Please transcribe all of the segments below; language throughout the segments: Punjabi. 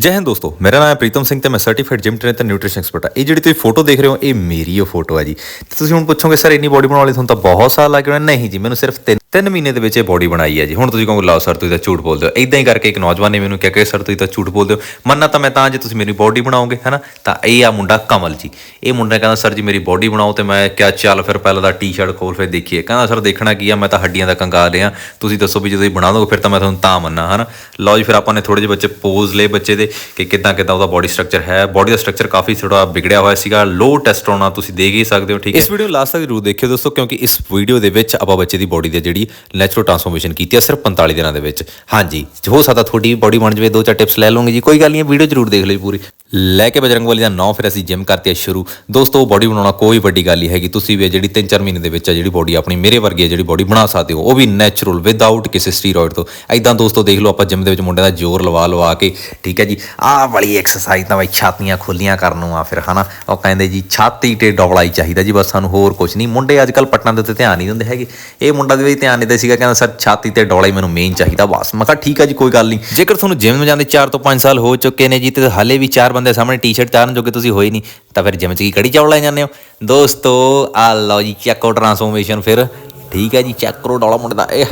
ਜੈ ਹਿੰਦ ਦੋਸਤੋ, ਮੇਰਾ ਨਾਮ ਹੈ ਪ੍ਰੀਤਮ ਸਿੰਘ ਤੇ ਮੈਂ ਸਰਟੀਫਾਈਡ ਜਿਮ ਟ੍ਰੇਨਰ ਤੇ ਨਿਊਟ੍ਰੀਸ਼ਨ ਐਕਸਪਰਟ ਹਾਂ। ਇਹ ਜਿਹੜੀ ਤੁਸੀਂ ਫੋਟੋ ਦੇਖ ਰਹੇ ਹੋ, ਇਹ ਮੇਰੀ ਉਹ ਫੋਟੋ ਹੈ ਜੀ। ਤੇ ਤੁਸੀਂ ਹੁਣ ਪੁੱਛੋਗੇ, ਸਰ, ਇੰਨੀ ਬੋਡੀ ਬਣਾਉਣ ਲਈ ਤੁਹਾਨੂੰ ਤਾਂ ਬਹੁਤ ਸਾਲ ਲੱਗ ਗਏ ਨਹੀਂ ਜੀ, ਮੈਨੂੰ ਸਿਰਫ 3 ਤਿੰਨ ਮਹੀਨੇ ਦੇ ਵਿੱਚ ਇਹ ਬੋਡੀ ਬਣਾਈ ਹੈ ਜੀ। ਹੁਣ ਤੁਸੀਂ ਕਹੋਗੇ, ਲਾਓ ਸਰ, ਤੁਸੀਂ ਤਾਂ ਝੂਠ ਬੋਲਦੇ ਹੋ। ਇਦਾਂ ਹੀ ਕਰਕੇ ਇੱਕ ਨੌਜਵਾਨ ਨੇ ਮੈਨੂੰ ਕਿਹਾ ਕਿ, ਸਰ, ਤੁਸੀਂ ਤਾਂ ਝੂਠ ਬੋਲਦੇ ਹੋ। ਮੰਨਣਾ ਤਾਂ ਮੈਂ ਤਾਂ ਜੇ ਤੁਸੀਂ ਮੇਰੀ ਬੋਡੀ ਬਣਾਓਗੇ, ਹੈਨਾ, ਤਾਂ ਇਹ ਆ ਮੁੰਡਾ ਕਮਲ ਜੀ। ਇਹ ਮੁੰਡਾ ਕਹਿੰਦਾ, ਸਰ ਜੀ, ਮੇਰੀ ਬੋਡੀ ਬਣਾਓ। ਤੇ ਮੈਂ ਕਿਹਾ, ਚੱਲ ਫਿਰ ਪਹਿਲਾਂ ਤਾਂ ਟੀ-ਸ਼ਰਟ ਖੋਲ ਫਿਰ ਦੇਖੀਏ। ਕਹਿੰਦਾ, ਸਰ, ਦੇਖਣਾ ਕੀ ਆ, ਮੈਂ ਤਾਂ ਹੱਡੀਆਂ ਦਾ ਕੰਗਾਲ ਆ ਤੁਸੀਂ ਦੱਸੋ ਵੀ ਜਦੋਂ ਇਹ ਬਣਾ ਦੋਗੇ, ਫਿਰ ਤਾਂ ਮੈਂ ਤੁਹਾਨੂੰ ਤਾਂ ਮੰਨਾਂ, ਹਨਾ? ਲਓ ਜੀ, ਫਿਰ ਆਪਾਂ ਨੇ ਥੋੜੇ ਜਿਹੇ ਬੱਚੇ ਪੋਜ਼ ਲਏ ਬੱਚੇ ਦੇ, ਕਿ ਕਿਦਾਂ ਕਿਦਾਂ ਉਹਦਾ ਬੋਡੀ ਸਟਰਕਚਰ ਹੈ। ਬੋਡੀ ਦਾ ਸਟਰਕਚਰ ਕਾਫੀ ਥੋੜਾ ਵਿਗੜਿਆ ਹੋਇਆ ਸੀਗਾ। ਲੋ ਟੈਸਟੋਨਾ ਤੁਸੀਂ ਦੇਖ ਹੀ ਸਕਦੇ ਹੋ, ਠੀਕ ਹੈ। ਇਸ ਵੀਡੀਓ ਲਾਸਟ ਤੱਕ ਜ਼ਰੂਰ ਦੇਖਿਓ ਦੋਸਤੋ, ਕਿਉਂਕਿ ਇਸ ਵੀਡੀਓ ਦੇ ਵਿੱਚ ਆਪਾਂ ਬੱਚੇ ਦੀ ਬੋਡੀ ਦੇ ਜਿਹੜੀ ਨੈਚੁਰਲ ਟ੍ਰਾਂਸਫਾਰਮੇਸ਼ਨ ਕੀਤੀ ਹੈ ਸਿਰਫ 45 ਦਿਨਾਂ ਦੇ ਵਿੱਚ। ਹਾਂਜੀ, ਹੋ ਸਕਦਾ ਤੁਹਾਡੀ ਬੋਡੀ ਬਣ ਜਾਵੇ, ਦੋ ਚਾਰ ਟਿਪਸ ਲੈ ਲਓਗੇ ਜੀ। ਕੋਈ ਗੱਲ ਨਹੀਂ ਵੀਡੀਓ ਜ਼ਰੂਰ ਦੇਖ ਲਿਓ ਪੂਰੀ। ਲੈ ਕੇ ਬਜਰੰਗ ਵਾਲੀ ਦਾ ਨੌ ਫਿਰ ਅਸੀਂ ਜਿਮ ਕਰਤੇ ਆ ਸ਼ੁਰੂ। ਦੋਸਤੋ ਬੋਡੀ ਬਣਾਉਣਾ ਕੋਈ ਵੱਡੀ ਗੱਲ ਨਹੀਂ ਹੈਗੀ। ਤੁਸੀਂ ਵੀ ਇਹ ਜਿਹੜੀ 3-4 ਮਹੀਨੇ ਦੇ ਵਿੱਚ ਆ ਜਿਹੜੀ ਬੋਡੀ ਆਪਣੀ, ਮੇਰੇ ਵਰਗੀ ਜਿਹੜੀ ਬੋਡੀ ਬਣਾ ਸਕਦੇ ਹੋ, ਉਹ ਵੀ ਨੈਚੁਰਲ ਵਿਦਆਊਟ ਕਿਸੇ ਸਟੀਰੋਇਡ ਤੋਂ। ਐਦਾਂ ਦੋਸਤੋ, ਦੇਖ ਲਓ ਆਪਾਂ ਜਿਮ ਦੇ ਵਿੱਚ ਮੁੰਡੇ ਦਾ ਜ਼ੋਰ ਲਵਾ ਲਵਾ ਕੇ, ਠੀਕ ਹੈ ਜੀ, ਆਹ ਵਾਲੀ ਐਕਸਰਸਾਈਜ਼ ਤਾਂ ਬਈ ਛਾਤੀਆਂ ਖੁੱਲੀਆਂ ਕਰਨ ਨੂੰ ਆ ਫਿਰ, ਹਨਾ? ਉਹ ਕਹਿੰਦੇ ਜੀ, ਛਾਤੀ ਤੇ ਡਬਲਾਈ ਚਾਹੀਦਾ ਜੀ, ਬਸ ਸਾਨੂੰ ਹੋਰ ਕੁਝ ਨਹੀਂ। ਮੁੰਡੇ ਅੱਜ ਕੱਲ ਪਟਨਾਂ ਦੇ ਉੱਤੇ ਧਿਆਨ ਨਹੀਂ ਦਿੰਦੇ ਹੈਗੇ। ਇਹ ਮੁੰਡਾ ਦੇ ਵਿੱਚ ਧਿਆਨ ਨਹੀਂ ਦੇ ਸੀਗਾ, ਕਹਿੰਦਾ, ਸਰ, ਛਾਤੀ ਤੇ ਡਬਲਾਈ ਮੈਨੂੰ ਮੇਨ ਚਾਹੀਦਾ, ਬਸ। ਮੈਂ ਕਿਹਾ, ਠੀਕ ਆ ਜੀ, ਕੋਈ ਗੱਲ ਨਹੀਂ। ਜੇਕਰ ਤੁਹਾਨੂੰ ਜਿਮ ਜਾਂਦੇ 4 ਤੋਂ 5 ਸਾਲ ਹੋ ਚੁੱਕੇ ਨੇ ਜੀ, ਤੇ ਹਾਲੇ ਵੀ ਚਾਰ ਬੰਦੇ ਸਾਹਮਣੇ ਟੀ-ਸ਼ਰਟ ਚਾਰਨ ਜੋਗੇ ਤੁਸੀਂ ਹੋਏ ਨਹੀਂ, ਤਾਂ ਫਿਰ ਜਿਮ 'ਚ ਕੀ ਕੜੀ ਚੌਲ ਲੈ ਜਾਂਦੇ ਹੋ? ਦੋਸਤੋ, ਆ ਲਓ ਜੀ, ਚੈੱਕੋ ਟਰਾਂਸਫੋਰਮੇਸ਼ਨ ਫਿਰ। ਠੀਕ ਹੈ ਜੀ, ਚੈੱਕ ਕਰੋ ਡੋਲਾ ਮੁੰਡੇ ਦਾ। ਇਹ,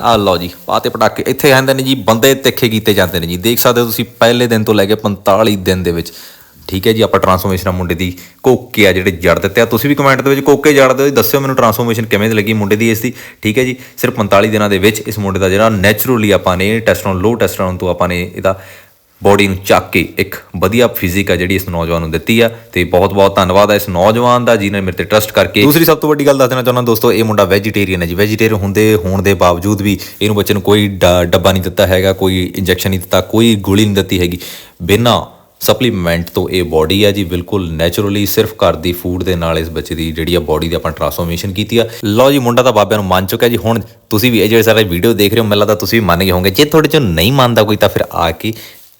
ਆ ਲਓ ਜੀ ਪਾਤੇ ਪਟਾਕੇ। ਇੱਥੇ ਆਂਦੇ ਨੇ ਜੀ, ਬੰਦੇ ਤਿੱਖੇ ਕੀਤੇ ਜਾਂਦੇ ਨੇ ਜੀ। ਦੇਖ ਸਕਦੇ ਹੋ ਤੁਸੀਂ ਪਹਿਲੇ ਦਿਨ ਤੋਂ ਲੈ ਕੇ 45 ਦਿਨ ਦੇ ਵਿੱਚ। ਠੀਕ ਹੈ ਜੀ, ਆਪਾਂ ਟਰਾਂਸਫੋਰਮੇਸ਼ਨ ਆ ਮੁੰਡੇ ਦੀ। ਕੋਕੇ ਆ ਜਿਹੜੇ ਜੜ ਦਿੱਤੇ ਆ। ਤੁਸੀਂ ਵੀ ਕਮੈਂਟ ਦੇ ਵਿੱਚ ਕੋਕੇ ਜੜ ਦਿਓ ਜੀ, ਦੱਸਿਓ ਮੈਨੂੰ ਟਰਾਂਸਫੋਰਮੇਸ਼ਨ ਕਿਵੇਂ ਦੀ ਲੱਗੀ ਮੁੰਡੇ ਦੀ ਇਸ ਦੀ। ਠੀਕ ਹੈ ਜੀ, ਸਿਰਫ 45 ਦਿਨਾਂ ਦੇ ਵਿੱਚ ਇਸ ਮੁੰਡੇ ਦਾ ਜਿਹੜਾ ਨੈਚੁਰਲੀ ਆਪਾਂ ਨੇ ਟੈਸਟੋਨ ਲੋ ਟੈਸਟੋਨ ਤੋਂ ਆਪਾਂ ਨੇ ਇਹਦਾ ਬੋਡੀ ਨੂੰ ਚੱਕ ਕੇ ਇੱਕ ਵਧੀਆ ਫਿਜ਼ਿਕ ਆ ਜਿਹੜੀ ਇਸ ਨੌਜਵਾਨ ਨੂੰ ਦਿੱਤੀ ਆ। ਤੇ ਬਹੁਤ ਬਹੁਤ ਧੰਨਵਾਦ ਆ ਇਸ ਨੌਜਵਾਨ ਦਾ ਜਿਹਨੇ ਮੇਰੇ ਤੇ ਟਰਸਟ ਕਰਕੇ। ਦੂਸਰੀ ਸਭ ਤੋਂ ਵੱਡੀ ਗੱਲ ਦੱਸ ਦੇਣਾ ਚਾਹੁੰਦਾ ਦੋਸਤੋ, ਇਹ ਮੁੰਡਾ ਵੈਜੀਟੇਰੀਅਨ ਹੈ ਜੀ। ਵੈਜੀਟੇਰੀਅਨ ਹੁੰਦੇ ਹੋਣ ਦੇ ਬਾਵਜੂਦ ਵੀ ਇਹਨੂੰ ਬੱਚੇ ਨੂੰ ਕੋਈ ਡ- ਡੱਬਾ ਨਹੀਂ ਦਿੱਤਾ ਹੈਗਾ, ਕੋਈ ਇੰਜੈਕਸ਼ਨ ਨਹੀਂ ਦਿੱਤਾ, ਕੋਈ ਗੋਲੀ ਨਹੀਂ ਦਿੱਤੀ ਹੈਗੀ। ਬਿਨਾਂ ਸਪਲੀਮੈਂਟ ਤੋਂ ਇਹ ਬੋਡੀ ਆ ਜੀ, ਬਿਲਕੁਲ ਨੇਚਰਲੀ ਸਿਰਫ ਘਰ ਦੀ ਫੂਡ ਦੇ ਨਾਲ ਇਸ ਬੱਚੇ ਦੀ ਜਿਹੜੀ ਆ ਬੋਡੀ ਦੀ ਆਪਾਂ ਟਰਾਂਸਫੋਰਮੇਸ਼ਨ ਕੀਤੀ ਆ। ਲਓ ਜੀ, ਮੁੰਡਾ ਤਾਂ ਬਾਬਿਆਂ ਨੂੰ ਮੰਨ ਚੁੱਕਾ ਜੀ। ਹੁਣ ਤੁਸੀਂ ਵੀ ਇਹ ਜਿਹੜੇ ਸਾਰੇ ਵੀਡੀਓ ਦੇਖ ਰਹੇ ਹੋ, ਮੈਨੂੰ ਲੱਗਦਾ ਤੁਸੀਂ ਵੀ ਮੰਨ ਗਏ ਹੋਵੋਗੇ। ਜੇ ਤੁਹਾਡੇ ਚੋਂ ਨਹੀਂ ਮੰਨਦਾ ਕੋਈ ਤਾਂ ਫਿਰ ਆ ਕੇ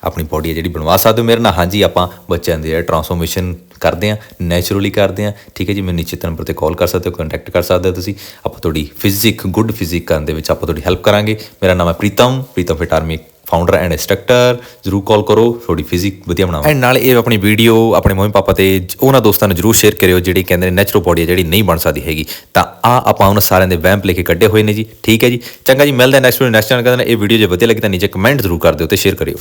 ਆਪਣੀ ਬੋਡੀ ਹੈ ਜਿਹੜੀ ਬਣਵਾ ਸਕਦੇ ਹੋ ਮੇਰੇ ਨਾਲ। ਹਾਂਜੀ, ਆਪਾਂ ਬੱਚਿਆਂ ਦੇ ਟਰਾਂਸਫੋਰਮੇਸ਼ਨ ਕਰਦੇ ਆ ਨੇਚਰਲੀ ਕਰਦੇ ਆ ਠੀਕ ਹੈ ਜੀ ਮੈਨੂੰ ਨਿਸ਼ਚਿਤ ਨੰਬਰ ਤੇ ਕਾਲ ਕਰ ਸਕਦੇ ਹੋ ਕੰਟੈਕਟ ਕਰ ਸਕਦੇ ਹੋ ਤੁਸੀਂ। ਆਪਾਂ ਤੁਹਾਡੀ ਫਿਜ਼ਿਕ ਗੁੱਡ ਫਿਜ਼ਿਕ ਕਰਨ ਦੇ ਵਿੱਚ ਆਪਾਂ ਤੁਹਾਡੀ ਹੈਲਪ ਕਰਾਂਗੇ। ਮੇਰਾ ਨਾਮ ਹੈ Pritam Pritam Fit Army founder and instructor ਜਰੂਰ ਕਾਲ ਕਰੋ, ਤੁਹਾਡੀ ਫਿਜ਼ਿਕ ਵਧੀਆ ਬਣਾਓ। ਐਂਡ ਨਾਲ ਇਹ ਆਪਣੀ ਵੀਡੀਓ ਆਪਣੇ ਮੰਮੀ ਪਾਪਾ ਤੇ ਉਹਨਾਂ ਦੋਸਤਾਂ ਨੂੰ ਜਰੂਰ ਸ਼ੇਅਰ ਕਰਿਓ, ਜਿਹੜੇ ਕਹਿੰਦੇ ਨੇ ਨੈਚੁਰਲ ਬੋਡੀ ਹੈ ਜਿਹੜੀ ਨਹੀਂ ਬਣ ਸਕਦੀ ਹੈਗੀ। ਤਾਂ ਆ ਆਪਾਂ ਉਹਨਾਂ ਸਾਰਿਆਂ ਦੇ ਵਹਿਮ ਲੈ ਕੇ ਕੱਢੇ ਹੋਏ ਨੇ ਜੀ। ਠੀਕ ਹੈ ਜੀ। ਚੰਗਾ ਜੀ, ਮਿਲਦੇ ਨੈਕਸਟ ਵੀਡੀਓ ਨੈਕਸਟ ਚੈਨਲ ਕਹਿੰਦੇ ਨੇ ਇਹ ਵੀਡੀਓ ਜੇ ਵਧੀਆ ਲੱਗੀ ਤਾਂ ਨੀਚੇ ਕਮੈਂਟ ਜ਼ਰੂਰ ਕਰ ਦਿਓ ਤੇ ਸ਼ੇਅਰ ਕਰਿਓ।